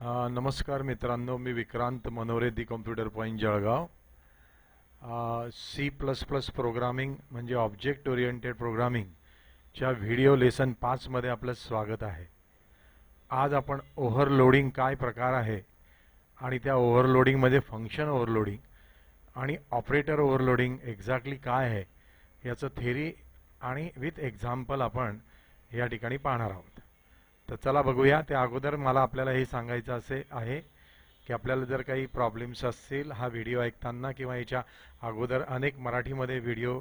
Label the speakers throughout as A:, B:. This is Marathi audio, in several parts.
A: नमस्कार मित्रांनो मी Vikrant Manore the computer point Jalgaon. C plus plus programming म्हणजे ऑब्जेक्ट ओरिएंटेड प्रोग्रामिंगच्या व्हिडिओ लेसन पाचमध्ये आपलं स्वागत आहे. आज आपण ओव्हरलोडिंग काय प्रकार आहे आणि त्या ओव्हरलोडिंगमध्ये फंक्शन ओव्हरलोडिंग आणि ऑपरेटर ओव्हरलोडिंग एक्झॅक्टली काय आहे याचं थेरी आणि विथ एक्झाम्पल आपण या ठिकाणी पाहणार आहोत. तर चला बघूया. त्या अगोदर मला आपल्याला हे सांगायचं असे आहे की आपल्याला जर काही प्रॉब्लेम्स असतील हा व्हिडिओ ऐकताना किंवा याच्या अगोदर अनेक मराठीमध्ये व्हिडिओ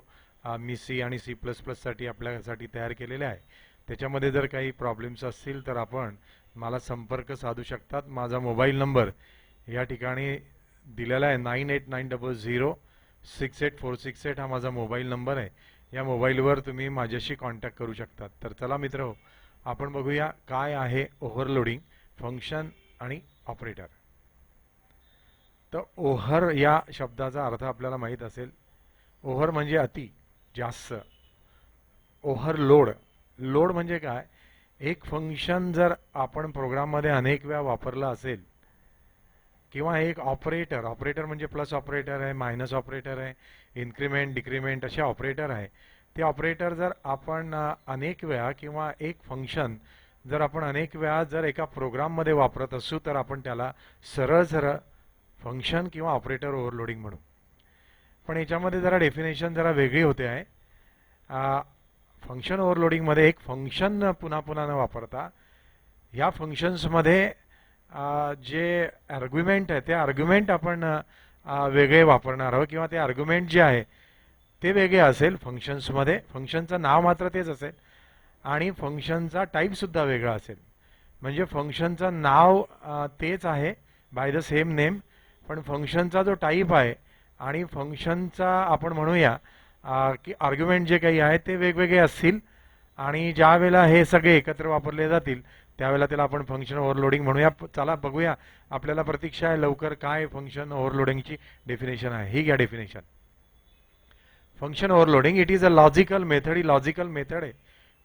A: मी सी आणि सी प्लस प्लससाठी आपल्यासाठी तयार केलेले आहे. त्याच्यामध्ये जर काही प्रॉब्लेम्स असतील तर आपण मला संपर्क साधू शकतात. माझा मोबाईल नंबर या ठिकाणी दिलेला आहे nine eight nine double zero six eight four six eight हा माझा मोबाईल नंबर आहे. या मोबाईलवर तुम्ही माझ्याशी कॉन्टॅक्ट करू शकतात. तर चला मित्र हो, आपण बघूया काय आहे ओव्हरलोडिंग फंक्शन आणि ऑपरेटर. तर ओव्हर या शब्दाचा अर्थ आपल्याला माहीत असेल. ओव्हर म्हणजे अति जास्त. ओव्हरलोड लोड म्हणजे काय? एक फंक्शन जर आपण प्रोग्राममध्ये अनेक वेळा वापरलं असेल किंवा एक ऑपरेटर ऑपरेटर म्हणजे प्लस ऑपरेटर आहे मायनस ऑपरेटर आहे इन्क्रीमेंट डिक्रीमेंट असे ऑपरेटर आहे ते ऑपरेटर जर आपण अनेक वेळा किंवा एक फंक्शन जर आपण अनेक वेळा जर एका प्रोग्राममध्ये वापरत असू तर आपण त्याला सरळ सरळ फंक्शन किंवा ऑपरेटर ओव्हरलोडिंग म्हणू. पण याच्यामध्ये जरा डेफिनेशन जरा वेगळी होते आहे. फंक्शन ओव्हरलोडिंगमध्ये एक फंक्शन पुन्हा पुन्हा न वापरता ह्या फंक्शन्समध्ये जे आर्ग्युमेंट आहे ते आर्ग्युमेंट आपण वेगळे वापरणार आहोत किंवा ते आर्ग्युमेंट जे आहे ते वेगळे असेल फंक्शन्समध्ये फंक्शनचं नाव मात्र तेच असेल. आणि फंक्शनचा टाईपसुद्धा वेगळा असेल. म्हणजे फंक्शनचं नाव तेच आहे बाय द सेम नेम पण फंक्शनचा जो टाईप आहे आणि फंक्शनचा आपण म्हणूया की आर्ग्युमेंट जे काही आहे ते वेगवेगळे असतील. आणि ज्या वेळेला हे सगळे एकत्र वापरले जातील त्यावेळेला त्याला आपण फंक्शन ओव्हरलोडिंग म्हणूया. चला बघूया आपल्याला प्रतीक्षा आहे लवकर काय फंक्शन ओव्हरलोडिंगची डेफिनेशन आहे. ही घ्या definition function overloading it is a logical method he logical method आहे.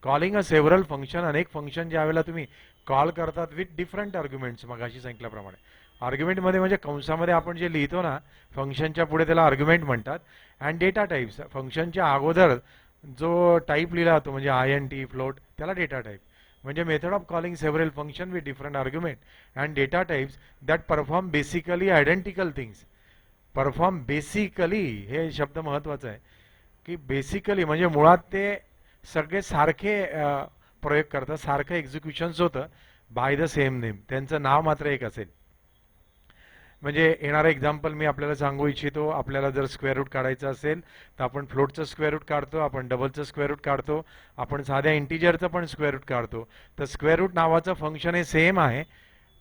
A: कॉलिंग अ सेव्हरल फंक्शन अनेक फंक्शन ज्या वेळेला तुम्ही कॉल करतात विथ डिफरंट आर्ग्युमेंट्स मगाशी सांगितल्याप्रमाणे. आर्ग्युमेंटमध्ये म्हणजे कंसामध्ये आपण जे लिहितो ना फंक्शनच्या पुढे त्याला आर्ग्युमेंट म्हणतात. अँड डेटा टाईप्स फंक्शनच्या अगोदर जो टाईप लिहिला जातो म्हणजे आय एन टी फ्लोट त्याला डेटा टाईप म्हणजे method of calling several function with different argument and data types that perform basically identical things perform basically हे शब्द महत्त्वाचं आहे. की बेसिकली म्हणजे मुळात ते सगळे सारखे प्रयोग करतात सारखं एक्झिक्युशन्स होतं बाय द सेम नेम त्यांचं नाव मात्र एक असेल. म्हणजे येणारं एक्झाम्पल मी आपल्याला सांगू इच्छितो आपल्याला जर स्क्वेअर रूट काढायचं असेल तर आपण फ्लोटचं स्क्वेअर रूट काढतो आपण डबलचं स्क्वेअर रूट काढतो आपण साध्या इंटिजरचं पण स्क्वेअर रूट काढतो. तर स्क्वेअर रूट नावाचं फंक्शन हे सेम आहे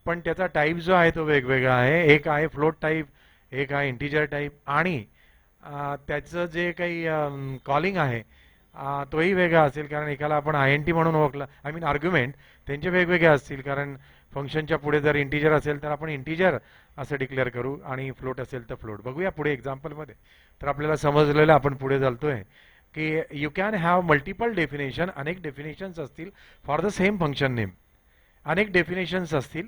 A: पण त्याचा टाईप जो आहे तो वेगवेगळा आहे. एक आहे फ्लोट टाईप एक आहे इंटिजर टाईप आणि त्याचं जे काही कॉलिंग आहे तोही वेगळा असेल कारण एकाला आपण आय एन टी म्हणून ओळखलं आय मीन आर्ग्युमेंट त्यांचे वेगवेगळे असतील कारण फंक्शनच्या पुढे जर इंटिजर असेल तर आपण इंटिजर असं डिक्लेअर करू आणि फ्लोट असेल तर फ्लोट बघूया पुढे एक्झाम्पलमध्ये तर आपल्याला समजलेलं आपण पुढे चालतो आहे की you can have multiple definition अनेक डेफिनेशन्स असतील for the same function name अनेक डेफिनेशन्स असतील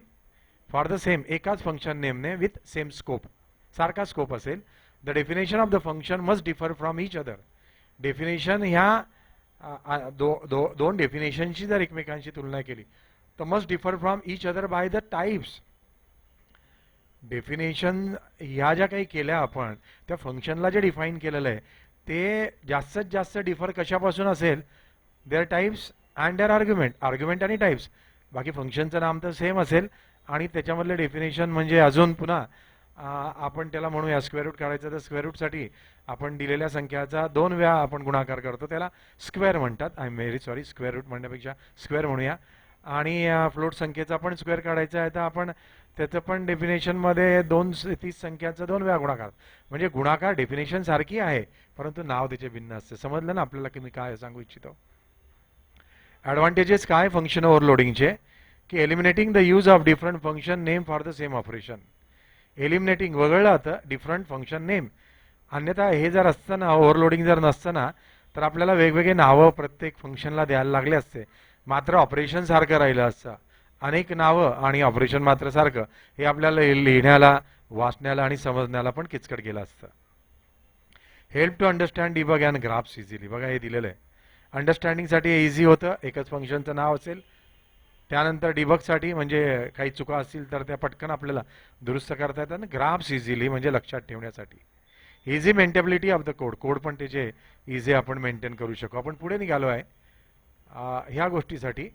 A: फॉर द सेम एकाच फंक्शन नेमने विथ सेम स्कोप सारखा स्कोप असेल the definition of the function must differ from each other definition ह्या दो, दो, दोन डेफिनेशनची जर एकमेकांशी तुलना केली तर must differ from each other by the types definition ह्या ज्या काही केल्या आपण त्या फंक्शनला जे डिफाईन केलेलं आहे ते जास्तीत जास्त डिफर कशापासून असेल? Their types and their argument argument आणि टाईप्स बाकी फंक्शनचं नाम तर सेम असेल. आणि त्याच्यामधलं डेफिनेशन म्हणजे अजून पुन्हा आपण त्याला म्हणूया स्क्वेअर रूट काढायचं तर स्क्वेअर रूटसाठी आपण दिलेल्या संख्याचा दोन वेळा आपण गुणाकार करतो. त्याला स्क्वेअर म्हणतात. I am very sorry square root म्हणण्यापेक्षा स्क्वेअर म्हणूया. आणि फ्लोट संख्येचा पण स्क्वेअर काढायचा आहे तर आपण त्याचं पण डेफिनेशनमध्ये दोन तीस संख्याचा दोन वेळा गुणाकार. म्हणजे गुणाकार डेफिनेशन सारखी आहे परंतु नाव त्याचे भिन्न असते. समजलं ना आपल्याला की मी काय सांगू इच्छितो? ॲडव्हान्टेजेस काय? फंक्शन ओव्हरलोडिंगचे की eliminating the use of different function name for the same operation eliminating वगळलं जातं डिफरंट फंक्शन नेम अन्यथा हे जर असतं ना ओव्हरलोडिंग जर नसतं ना तर आपल्याला वेगवेगळे नावं प्रत्येक फंक्शनला द्यायला लागले असते. मात्र ऑपरेशन सारखं राहिलं असतं. अनेक नावं आणि ऑपरेशन मात्र सारखं हे आपल्याला लिहिण्याला वाचण्याला आणि समजण्याला पण किचकट गेलं असतं. Help to understand debug and graphs easily बघा हे दिलेलं आहे. अंडरस्टँडिंगसाठी इझी होतं. एकच फंक्शनचं नाव असेल. त्यानंतर डिबगसाठी म्हणजे काही चुका असतील तर त्या पटकन आपल्याला दुरुस्त करता येतात आणि ग्राफ्स इझिली म्हणजे लक्षात ठेवण्यासाठी. Easy maintainability of the code code पण त्याचे इझी आपण मेंटेन करू शकू. आपण पुढे निघालो आहे. ह्या गोष्टीसाठी.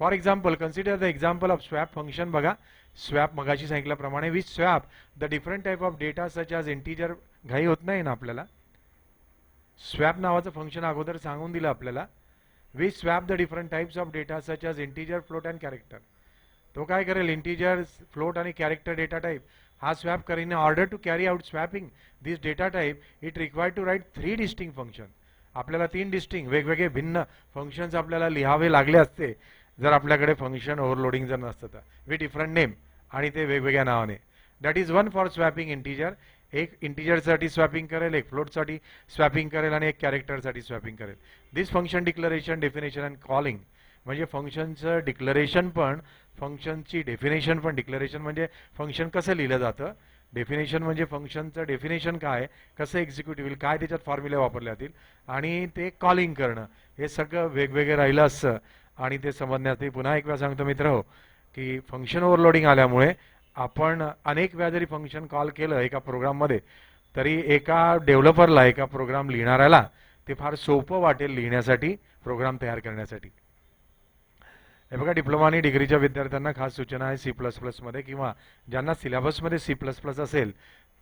A: For example consider the example of swap function बघा स्वॅप मगाशी सांगितल्याप्रमाणे with swap the different type of data such as integer घाई होत नाही ना आपल्याला? स्वॅप नावाचं फंक्शन अगोदर सांगून दिलं आपल्याला. We swap the different types of data such as integer float and character तो काय करेल? इंटीजर फ्लोट आणि कॅरेक्टर डेटा टाईप हा स्वॅप करेन. Order to carry out swapping this data type it require to write three distinct function आपल्याला तीन डिस्टिंग वेगवेगळे भिन्न फंक्शन्स आपल्याला लिहावे लागले असते. जर आपल्याकडे फंक्शन ओव्हरलोडिंग जर नसतं तर. विथ डिफरंट नेम आणि ते वेगवेगळ्या नावाने. That is one for swapping integer एक इंटीजरसाठी स्वॅपिंग करेल एक फ्लोटसाठी स्वॅपिंग करेल आणि एक कॅरेक्टरसाठी स्वॅपिंग करेल. This function declaration definition and calling म्हणजे फंक्शनचं डिक्लरेशन पण फंक्शनची डेफिनेशन पण डिक्लरेशन म्हणजे फंक्शन कसं लिहिलं जातं? डेफिनेशन म्हणजे फंक्शनचं डेफिनेशन काय? कसं एक्झिक्यूट होईल काय त्याच्यात फॉर्म्युले वापरले जातील? आणि ते कॉलिंग करणं. हे सगळं वेगवेगळं राहिलं असतं. आणि ते समजण्यात पुन्हा एक वेळा सांगतो मित्र हो की फंक्शन ओव्हरलोडिंग आल्यामुळे आपण अनेक वेळा जरी फंक्शन कॉल केलं एका प्रोग्राममध्ये तरी एका डेव्हलपरला एका प्रोग्राम लिहिणाऱ्याला ते फार सोपं वाटेल लिहिण्यासाठी प्रोग्राम तयार करण्यासाठी. हे बघा डिप्लोमा आणि डिग्रीच्या विद्यार्थ्यांना खास सूचना आहे सी प्लस प्लसमध्ये किंवा ज्यांना सिलेबसमध्ये सी प्लस प्लस असेल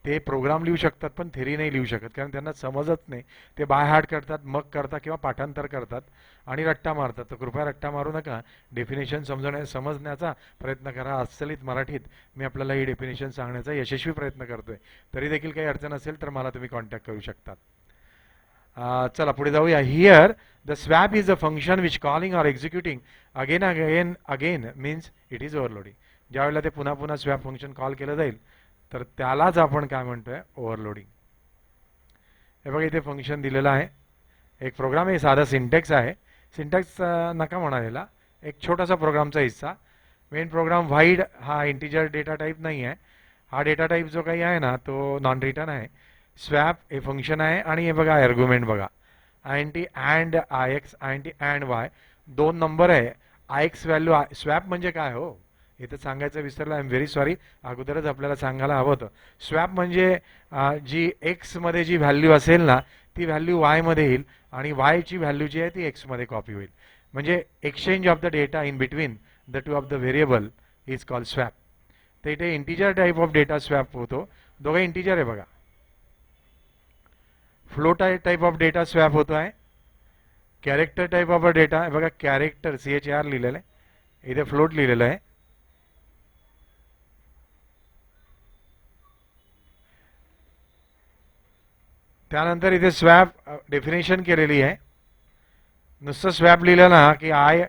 A: ते प्रोग्राम लिहू शकतात पण थेरी नाही लिहू शकत. कारण त्यांना समजत नाही. ते बाय हार्ट करतात मग करतात किंवा पाठांतर करतात आणि रट्टा मारतात. तर कृपया रट्टा मारू नका. डेफिनेशन समजण्या समजण्याचा प्रयत्न करा. अस्सलित मराठीत मी आपल्याला ही डेफिनेशन सांगण्याचा यशस्वी प्रयत्न करतोय. तरी देखील काही अडचण असेल तर मला तुम्ही कॉन्टॅक्ट करू शकतात. चला पुढे जाऊया. Here the swap is a function which calling or executing again again again means it is overloading ज्यावेळेला ते पुन्हा पुन्हा स्वॅप फंक्शन कॉल केलं जाईल तर त्यालाच आपण काय म्हणतोय? ओव्हरलोडिंग हे बघा इथे फंक्शन दिलेलं आहे. एक प्रोग्राम आहे साधा सिंटेक्स आहे. सिंटेक्स नका म्हणालेला एक छोटासा प्रोग्रामचा हिस्सा. मेन प्रोग्राम व्हाईड हा इंटिजर डेटा टाईप नाही आहे. हा डेटा टाईप जो काही आहे ना तो नॉन रिटर्न आहे. स्वॅप हे फंक्शन आहे आणि हे बघा अर्ग्युमेंट बघा. I N T and I X I N T and Y दोन नंबर आहे. I X value I swap म्हणजे काय हो? इथं सांगायचं विसरलं आय एम व्हेरी सॉरी अगोदरच आपल्याला सांगायला हवं होतं. स्वॅप म्हणजे जी एक्समध्ये जी व्हॅल्यू असेल ना ती व्हॅल्यू वायमध्ये येईल आणि वायची व्हॅल्यू जी आहे ती एक्समध्ये कॉपी होईल. म्हणजे exchange of the data in between the two of the variable is called swap तर इथे integer type of data swap होतो. दोघं इंटिजर आहे बघा. Float type of data swap होतो आहे. कॅरेक्टर टाईप ऑफ डेटा बघा कॅरेक्टर सी एच आर लिहिलेलं आहे. इथे फ्लोट लिहिलेलं आहे. त्यानंतर इथे स्वॅप डेफिनेशन केलेली आहे. नुसतं स्वॅप लिहिलं ना की आय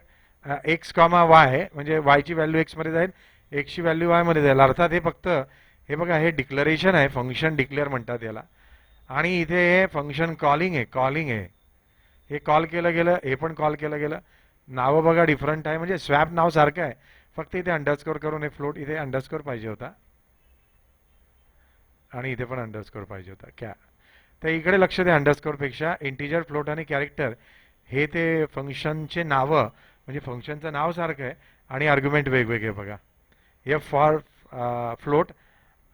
A: एक्स कॉमा वाय म्हणजे वायची व्हॅल्यू एक्समध्ये जाईल एक्सची व्हॅल्यू वायमध्ये जाईल. अर्थात हे फक्त हे बघा हे डिक्लरेशन आहे फंक्शन डिक्लेअर म्हणतात याला. आणि इथे हे फंक्शन कॉलिंग आहे कॉलिंग आहे. हे कॉल केलं गेलं हे पण कॉल केलं गेलं. नावं बघा डिफरंट आहे. म्हणजे स्वॅप नाव सारखं आहे. फक्त इथे अंडरस्कोर करून हे फ्लोट इथे अंडरस्कोर पाहिजे होता. आणि इथे पण अंडरस्कोर पाहिजे होता. क्या? तर इकडे लक्ष द्या अंडरस्कोरपेक्षा इंटिजर फ्लोट आणि कॅरेक्टर हे ते फंक्शनचे नावं म्हणजे फंक्शनचं नाव सारखं आहे आणि आर्ग्युमेंट वेगवेगळे बघा. एफ फॉर फ्लोट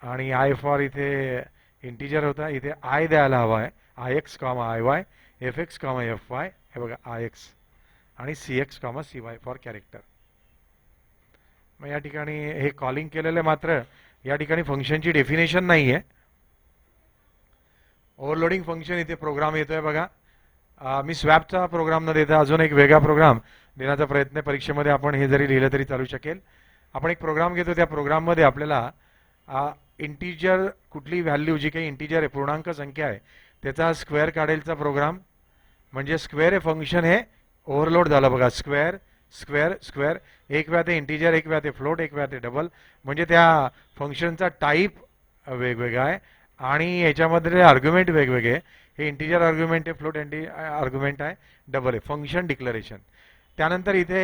A: आणि आय फॉर इथे इंटिजर होता. इथे आय द्यायला हवा आहे. I X comma I Y F X comma F Y हे बघा आय एक्स आणि C X comma C Y for character मग या ठिकाणी हे कॉलिंग केलेलं आहे मात्र या ठिकाणी फंक्शनची डेफिनेशन नाही आहे ओव्हरलोडिंग फंक्शन इथे प्रोग्राम येतो आहे बघा मी स्वॅबचा प्रोग्राम न देता अजून एक वेगळा प्रोग्राम देण्याचा प्रयत्न परीक्षेमध्ये आपण हे जरी लिहिलं तरी चालू शकेल. आपण एक प्रोग्राम घेतो त्या प्रोग्राममध्ये आपल्याला इंटिजर कुठली व्हॅल्यू जी काही इंटिजर आहे पूर्णांक संख्या आहे त्याचा स्क्वेअर काढेलचा प्रोग्राम म्हणजे स्क्वेअर हे फंक्शन हे ओव्हरलोड झालं बघा. स्क्वेअर स्क्वेअर स्क्वेअर एक वेळा ते इंटिजर एक वेळा ते फ्लोट एक वेळा ते डबल म्हणजे त्या फंक्शनचा टाईप वेगवेगळा आहे. आणि याच्यामधले आर्ग्युमेंट वेगवेगळे. हे इंटिजर आर्ग्युमेंट आहे फ्लोट अँटी आर्ग्युमेंट आहे डबल आहे. फंक्शन डिक्लरेशन त्यानंतर इथे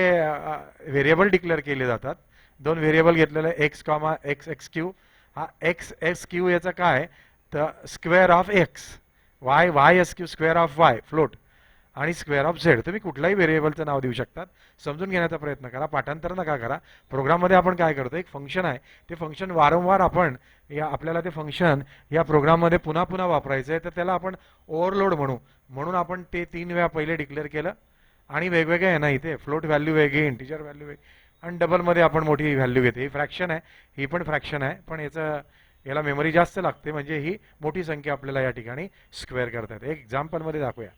A: व्हेरिएबल डिक्लेअर केले जातात. दोन व्हेरिएबल घेतलेले X comma X X Q हा एक्स एक्स क्यू याचा काय? तर square of X Y Y S Q square of Y float आणि स्क्वेअर ऑफ झेड तुम्ही कुठल्याही व्हेरिएबलचं नाव देऊ शकतात. समजून घेण्याचा प्रयत्न करा. पाठांतर नका करा. प्रोग्राममध्ये आपण काय करतो? एक फंक्शन आहे. ते फंक्शन वारंवार आपण या आपल्याला ते फंक्शन या प्रोग्राममध्ये पुन्हा पुन्हा वापरायचं आहे तर त्याला आपण ओव्हरलोड म्हणू. म्हणून आपण ते तीन वेळा पहिले डिक्लेअर केलं. आणि वेगवेगळे आहे ना इथे. फ्लोट व्हॅल्यू वेगळी इंटिजर व्हॅल्यू वेगळी आणि डबलमध्ये आपण मोठी व्हॅल्यू घेते ही फ्रॅक्शन आहे. ही पण फ्रॅक्शन आहे. पण याचं याला मेमरी जास्त लागते. म्हणजे ही मोठी संख्या आपल्याला या ठिकाणी स्क्वेअर करता येते. एक एक्झाम्पलमध्ये दाखवूया.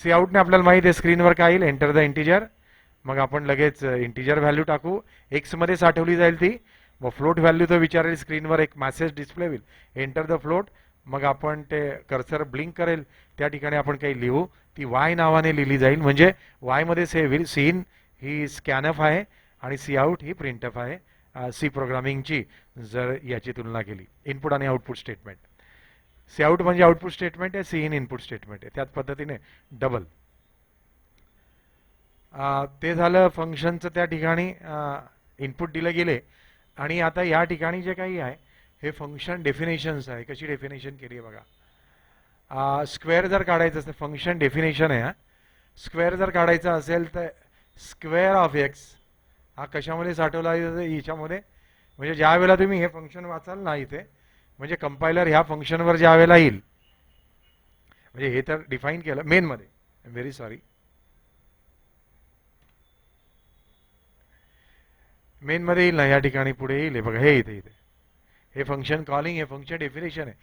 A: सी आउटने आपल्याला माहिती आहे स्क्रीनवर काय येईल? एंटर द इंटिजर मग आपण लगेच इंटिजर व्हॅल्यू टाकू. एक्समध्ये साठवली जाईल ती. मग फ्लोट व्हॅल्यू तर विचारेल स्क्रीनवर एक मॅसेज डिस्प्ले होईल एंटर द फ्लोट मग आपण ते कर्सर ब्लिंक करेल. त्या ठिकाणी आपण काही लिहू. ती वाय नावाने लिहिली जाईल. म्हणजे वायमध्ये सेव्ह होईल सीन ही स्कॅनअप आहे आणि सी आउट ही प्रिंटअप आहे. सी प्रोग्रामिंगची जर याची तुलना केली. इनपुट आणि आउटपुट स्टेटमेंट सी आउट म्हणजे आउटपुट स्टेटमेंट आहे सी इन इनपुट स्टेटमेंट आहे. त्याच पद्धतीने डबल. ते झालं फंक्शनचं त्या ठिकाणी इनपुट दिलं गेले. आणि आता या ठिकाणी जे काही आहे हे फंक्शन डेफिनेशन्स आहे. कशी डेफिनेशन केली आहे बघा. स्क्वेअर जर काढायचं असेल फंक्शन डेफिनेशन आहे हा. स्क्वेअर जर काढायचा असेल तर स्क्वेअर ऑफ एक्स हा कशामध्ये साठवला याच्यामध्ये. म्हणजे ज्या वेळेला तुम्ही हे फंक्शन वाचाल ना इथे म्हणजे कंपायलर ह्या फंक्शनवर ज्या वेळेला येईल. म्हणजे हे तर डिफाईन केलं मेनमध्ये व्हेरी सॉरी मेनमध्ये येईल ना या ठिकाणी पुढे येईल. हे बघा हे इथे इथे. हे फंक्शन कॉलिंग हे फंक्शन डेफिनेशन आहे.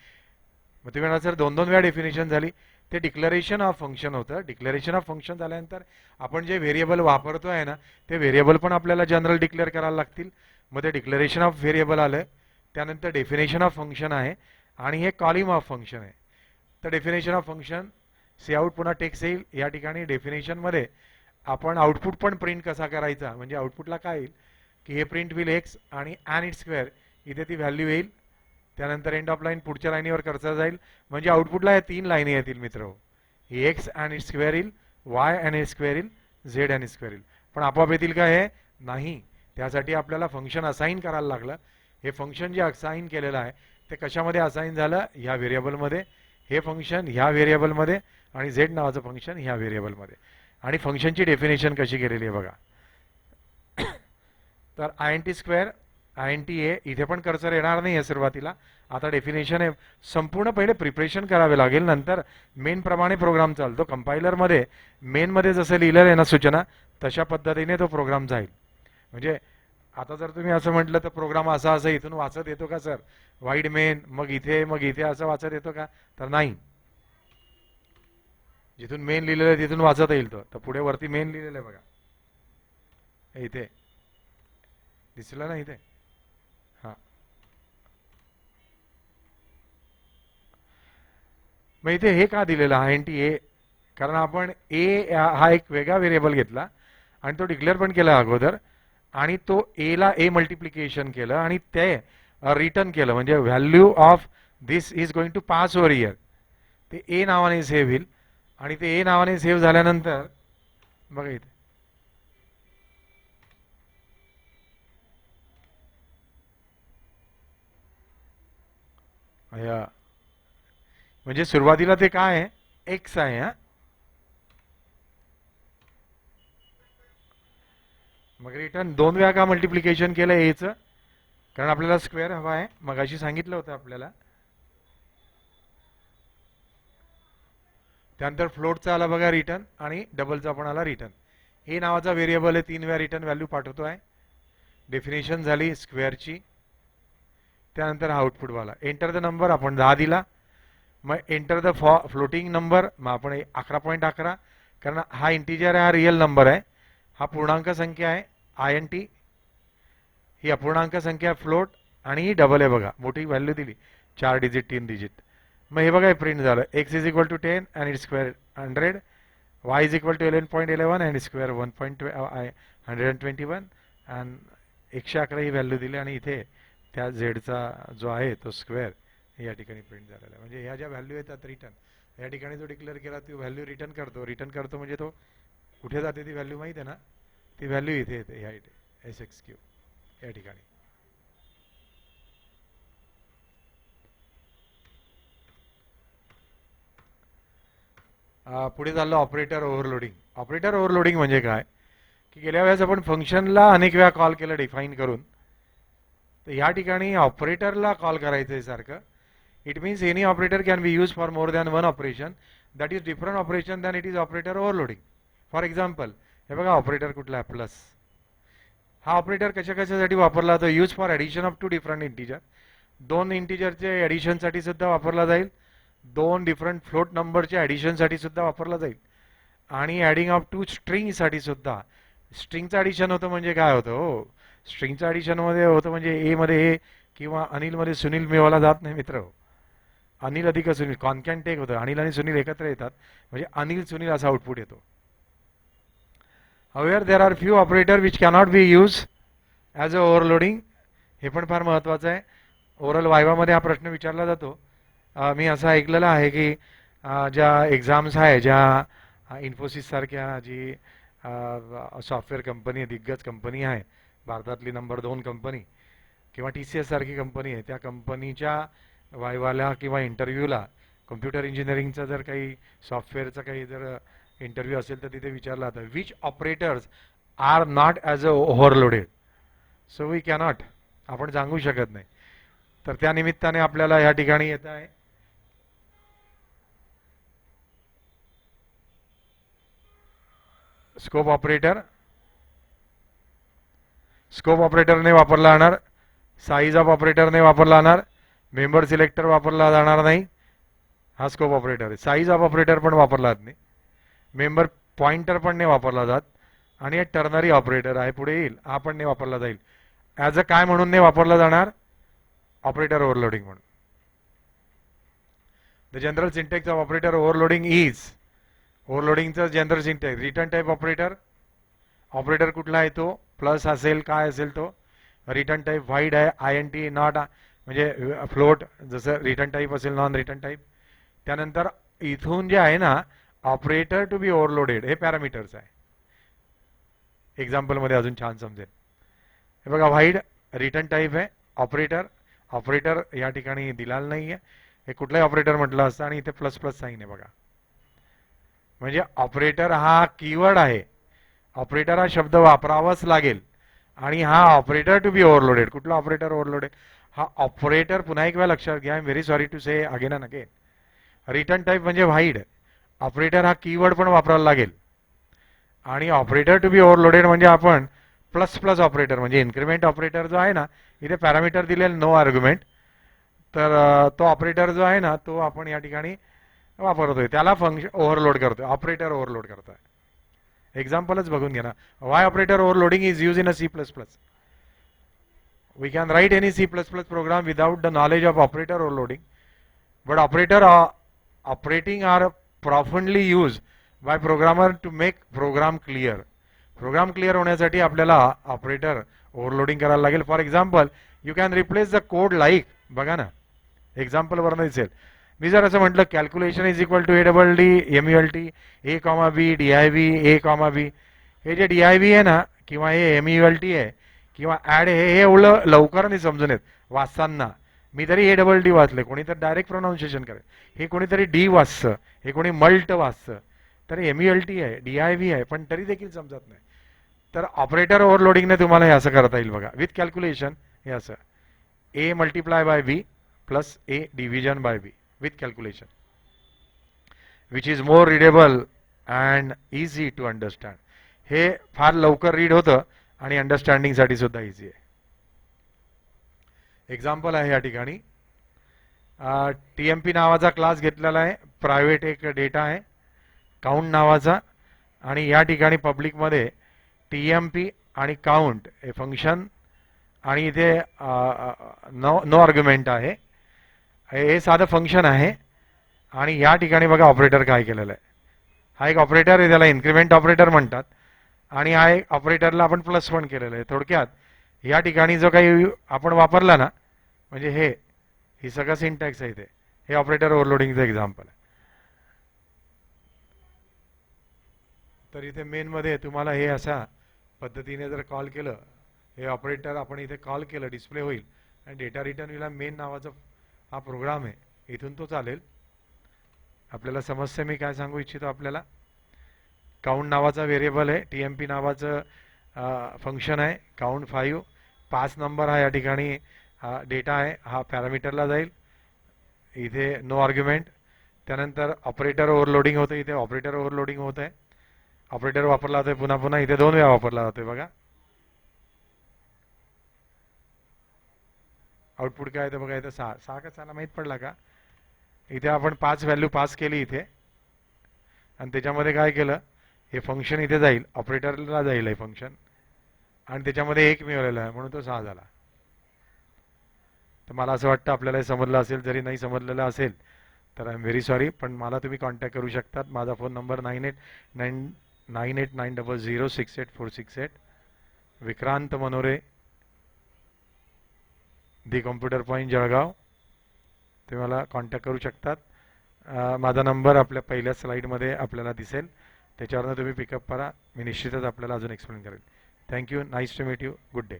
A: मग तुम्ही म्हणा सर दोन दोन वेळा डेफिनेशन झाली. ते डिक्लरेशन ऑफ फंक्शन होतं. डिक्लरेशन ऑफ फंक्शन झाल्यानंतर आपण जे व्हेरिएबल वापरतो आहे ना ते व्हेरिएबल पण आपल्याला जनरल डिक्लेअर करायला लागतील. मग ते डिक्लरेशन ऑफ व्हेरिएबल आलं. त्यानंतर डेफिनेशन ऑफ फंक्शन आहे आणि हे कॉलिम ऑफ फंक्शन आहे. तर definition of function C out पुन्हा टेक्स येईल. या ठिकाणी डेफिनेशनमध्ये आपण आउटपुट पण प्रिंट कसा करायचा? म्हणजे आउटपुटला काय येईल? की हे प्रिंट विल एक्स आणि अँड इट स्क्वेअर इथे ती व्हॅल्यू येईल. त्यानंतर एंड ऑफ लाईन पुढच्या लाईनीवर करता जाईल. म्हणजे आउटपुटला या तीन लाईनी येतील मित्र. ही एक्स अँड इट स्क्वेअर येईल वाय अँड इट स्क्वेअर येईल झेड अँड इट स्क्वेअर येईल. पण आपोआप येतील का हे? नाही. त्यासाठी आपल्याला फंक्शन असाईन करायला लागलं. हे फंक्शन जे असाईन केलेलं आहे ते कशामध्ये असाईन झालं? ह्या व्हेरिएबलमध्ये हे फंक्शन ह्या व्हेरिएबलमध्ये आणि झेड नावाचं फंक्शन ह्या व्हेरिएबलमध्ये आणि फंक्शनची डेफिनेशन कशी केलेली आहे बघा. तर I N T square I N T A इथे पण कर्सर येणार नाही आहे सुरुवातीला. आता डेफिनेशन आहे. संपूर्ण पहिले प्रिपरेशन करावे लागेल नंतर. मेन प्रमाणे प्रोग्राम चालतो. कंपायलरमध्ये मेनमध्ये जसं लिहिलेलं आहे ना सूचना तशा पद्धतीने तो प्रोग्राम जाईल. म्हणजे आता जर तुम्ही असं म्हटलं तर प्रोग्राम असा असं इथून वाचत येतो का सर वाईड मेन मग इथे मग इथे असं वाचत येतो का? तर नाही. जिथून मेन लिहिलेलं आहे तिथून वाचता येईल तो. तर पुढे वरती मेन लिहिलेलं आहे बघा. इथे. दिसलं ना इथे? हा. मग इथे हे का दिलेलं आहे? एन टी ए कारण आपण ए हा एक वेगळा व्हेरिएबल घेतला आणि तो डिक्लेअर पण केला अगोदर. आणि तो एला ए मल्टिप्लिकेशन केलं आणि ते रिटर्न केलं. म्हणजे value of this is going to pass over here ते ए नावाने सेव्ह होईल. आणि ते ए नावाने सेव्ह झाल्यानंतर बघा इथे. म्हणजे सुरुवातीला ते काय आहे? एक्स आहे हा? मग रिटर्न दोन वेळा का मल्टिप्लिकेशन केलं एचं कारण आपल्याला स्क्वेअर हवा आहे. मग अशी सांगितलं होतं आपल्याला. त्यानंतर फ्लोटचा आला बघा रिटर्न आणि डबलचा पण आला रिटर्न हे नावाचा व्हेरिएबल आहे. तीन वेळा रिटर्न व्हॅल्यू पाठवतो आहे. डेफिनेशन झाली स्क्वेअरची त्यानंतर हा आउटपुटवाला एंटर द नंबर आपण दहा दिला. मग एंटर द फॉ फ्लोटिंग नंबर मग आपण अकरा पॉईंट अकरा. कारण हा इंटिजर आहे हा रिअल नंबर आहे. हा पूर्णांक संख्या आहे आय एन टी ही अपूर्णांक संख्या फ्लोट आणि ही डबल आहे बघा मोठी व्हॅल्यू दिली. चार डिजिट तीन डिजिट मग हे बघा हे प्रिंट झालं. X is equal to ten and it square hundred Y is equal to eleven point eleven and square one point hundred and twenty one and एकशे अकरा ही व्हॅल्यू दिली आणि इथे त्या झेडचा जो आहे तो स्क्वेअर या ठिकाणी प्रिंट झालेला आहे. म्हणजे ह्या ज्या व्हॅल्यू येतात रिटर्न या ठिकाणी जो डिक्लेअर केला तो व्हॅल्यू रिटर्न करतो. रिटर्न करतो म्हणजे तो कुठे जाते ती व्हॅल्यू माहिती आहे ना? ती व्हॅल्यू इथे येते ह्या इथे एस एक्स क्यू या ठिकाणी. पुढे चाललं ऑपरेटर ओव्हरलोडिंग ऑपरेटर ओव्हरलोडिंग म्हणजे काय? की गेल्या वेळेस आपण फंक्शनला अनेक वेळा कॉल केलं डिफाईन करून. तर ह्या ठिकाणी ऑपरेटरला कॉल करायचं आहे सारखं. It means any operator can be use for more than one operation that is different operation than it is operator overloading for example हे बघा ऑपरेटर कुठला आहे? प्लस. हा ऑपरेटर कशा कशासाठी वापरला जातो? Use for addition of two different integer. दोन इंटिजरचे ॲडिशनसाठी सुद्धा वापरला जाईल. दोन डिफरंट फ्लोट नंबरच्या ॲडिशनसाठी सुद्धा वापरला जाईल. आणि ॲडिंग ऑफ टू स्ट्रिंगसाठी सुद्धा. स्ट्रिंगचं ॲडिशन होतं म्हणजे काय होतं? हो स्ट्रिंगचं ॲडिशनमध्ये होतं म्हणजे ए मध्ये ए किंवा अनिलमध्ये सुनील मिळवला जात नाही मित्र. अनिल अधिक सुनील कॉन्कॅन्ट एक होतं. अनिल आणि सुनील एकत्र येतात. म्हणजे अनिल सुनील असा आउटपुट येतो. However there are few operator which cannot be use as a overloading हे पण फार महत्त्वाचं आहे. ओरल वायवामध्ये हा प्रश्न विचारला जातो. मी असं ऐकलेलं आहे की ज्या एक्झाम्स आहे ज्या इन्फोसिससारख्या जी सॉफ्टवेअर कंपनी आहे दिग्गज कंपनी आहे भारतातली नंबर दोन कंपनी किंवा टी सी एससारखी कंपनी आहे त्या कंपनीच्या वायवाला किंवा इंटरव्ह्यूला कम्प्युटर इंजिनिअरिंगचं जर काही सॉफ्टवेअरचं काही जर इंटरव्ह्यू असेल तर तिथे विचारला जातं which operators are not as a overloaded so we cannot आपण सांगू शकत नाही. तर त्या निमित्ताने आपल्याला या ठिकाणी येत आहे. स्कोप ऑपरेटर स्कोप ऑपरेटरने वापरला जाणार. साईज ऑफ ऑपरेटरने वापरला जाणार. मेंबर सिलेक्टर वापरला जाणार नाही. हा स्कोप ऑपरेटर आहे. साईज ऑफ ऑपरेटर पण वापरला जात नाही. मेंबर पॉइंटर पण नाही वापरला जात आणि हे टर्नरी ऑपरेटर आहे पुढे येईल. हा पण नाही वापरला जाईल. ॲज अ काय म्हणून नाही वापरला जाणार? ऑपरेटर ओव्हरलोडिंग म्हणून. The general syntax of operator overloading is ओव्हरलोडिंगचं general syntax return type operator operator कुठला आहे तो? प्लस असेल काय असेल तो? रिटर्न टाईप वाईड आहे आय एन टी नॉट म्हणजे फ्लोट जसं रिटर्न टाईप असेल नॉन रिटर्न टाईप त्यानंतर इथून जे आहे ना ऑपरेटर टू बी ओव्हरलोडेड हे पॅरामीटर्स आहे. एक्झाम्पलमध्ये अजून छान समजेल. हे बघा व्हाईड रिटर्न टाईप आहे. ऑपरेटर ऑपरेटर या ठिकाणी दिलेला नाही आहे हे कुठलाही ऑपरेटर म्हटलं असतं आणि इथे प्लस प्लस साईन आहे बघा. म्हणजे ऑपरेटर हा कीवर्ड आहे. ऑपरेटर हा शब्द वापरावाच लागेल. आणि हा ऑपरेटर टू बी ओव्हरलोडेड कुठला ऑपरेटर ओव्हरलोडेड हा ऑपरेटर पुन्हा एक वेळा लक्षात घ्या. I am very sorry to say again and again return type म्हणजे व्हाईड ऑपरेटर हा कीवर्ड पण वापरायला लागेल. आणि ऑपरेटर टू बी ओव्हरलोडेड म्हणजे आपण प्लस प्लस ऑपरेटर म्हणजे इन्क्रिमेंट ऑपरेटर जो आहे ना इथे पॅरामीटर दिलेलं नो आर्ग्युमेंट तर तो ऑपरेटर जो आहे ना तो आपण या ठिकाणी वापरतोय. त्याला फंक्शन ओव्हरलोड करतोय. ऑपरेटर ओव्हरलोड करतोय. एक्झाम्पलच बघून घ्या ना. Why operator overloading is use in a C plus plus we can write any C plus plus program without the knowledge of operator overloading but operator operating are profoundly use by programmer to make program clear program clear होण्यासाठी आपल्याला ऑपरेटर ओव्हरलोडिंग करायला लागेल. For example you can replace the code like बघा ना. एक्झाम्पलवरनं दिसेल. मी जर असं म्हटलं calculation is equal to A double D M U L T A comma B D I B A comma B हे जे डी आय बी आहे ना किंवा हे एम यू एल टी आहे किंवा ॲड हे हे एवढं लवकर नाही समजून येत. वाचताना. मी तरी ए डबल डी वाचले कोणी तर डायरेक्ट प्रोनाऊन्सिएशन करेल. हे कोणीतरी डी वाचतं. हे कोणी मल्ट वाचतं. तर एम यू एल टी आहे डी आय व्ही आहे पण तरी देखील समजत नाही. तर ऑपरेटर ओव्हरलोडिंगने तुम्हाला हे असं करता येईल बघा. विथ कॅल्क्युलेशन हे असं. A multiply by B plus A division by B with calculation which is more readable and easy to understand हे फार लवकर रीड होतं आणि अंडरस्टँडिंगसाठी सुद्धा इझी आहे. एक्झाम्पल आहे या ठिकाणी. टी एम पी नावाचा क्लास घेतलेला आहे. प्रायव्हेट एक डेटा आहे. काउंट नावाचा. आणि या ठिकाणी पब्लिकमध्ये टी एम पी आणि काउंट हे फंक्शन आणि इथे नो नो आर्ग्युमेंट आहे. हे हे साधं फंक्शन आहे. आणि या ठिकाणी बघा ऑपरेटर काय केलेलं आहे. हा एक ऑपरेटर आहे त्याला इन्क्रिमेंट ऑपरेटर म्हणतात. आणि हा एक ऑपरेटरला आपण प्लस पण केलेलं आहे. थोडक्यात या ठिकाणी जो काही आपण वापरला ना म्हणजे हे ही सगळं सिंटॅक्स आहे इथे हे ऑपरेटर ओव्हरलोडिंगचं एक्झाम्पल आहे. तर इथे मेनमध्ये तुम्हाला हे अशा पद्धतीने जर कॉल केलं हे ऑपरेटर आपण इथे कॉल केलं डिस्प्ले होईल. आणि डेटा रिटर्न विला मेन नावाचा हा प्रोग्राम आहे. इथून तो चालेल. आपल्याला समस्या मी काय सांगू इच्छितो आपल्याला? काउंट नावाचा व्हेरिएबल आहे. टी एम पी नावाचं फंक्शन आहे. काउंट फाईव्ह पाच नंबर हा या ठिकाणी हा डेटा आहे हा पॅरामीटरला जाईल. इथे नो आर्ग्युमेंट त्यानंतर ऑपरेटर ओव्हरलोडिंग होतं इथे ऑपरेटर ओव्हरलोडिंग होत आहे. ऑपरेटर वापरला जातोय पुन्हा पुन्हा इथे दोन वेळा वापरला जातोय बघा. आउटपुट काय येतं बघा इथे सहा. सहा का सहाला माहीत पडला का? इथे आपण पाच व्हॅल्यू पास केली इथे. आणि त्याच्यामध्ये काय केलं? हे फंक्शन इथे जाईल. ऑपरेटरला जाईल हे फंक्शन आणि त्याच्यामध्ये एक मिळवलेलं आहे म्हणून तो सहा झाला. तर मला असं वाटतं आपल्याला हे समजलं असेल जरी नाही समजलेलं असेल तर आय एम व्हेरी सॉरी पण मला तुम्ही कॉन्टॅक्ट करू शकतात. माझा phone number nine eight nine nine eight nine double zero six eight four six eight Vikrant Manore the computer point Jalgaon. तुम्ही मला कॉन्टॅक्ट करू शकतात. माझा नंबर आपल्या पहिल्या स्लाईडमध्ये आपल्याला दिसेल. त्याच्यावरनं तुम्ही पिकअप करा. मी निश्चितच आपल्याला अजून एक्सप्लेन करेल. Thank you nice to meet you good day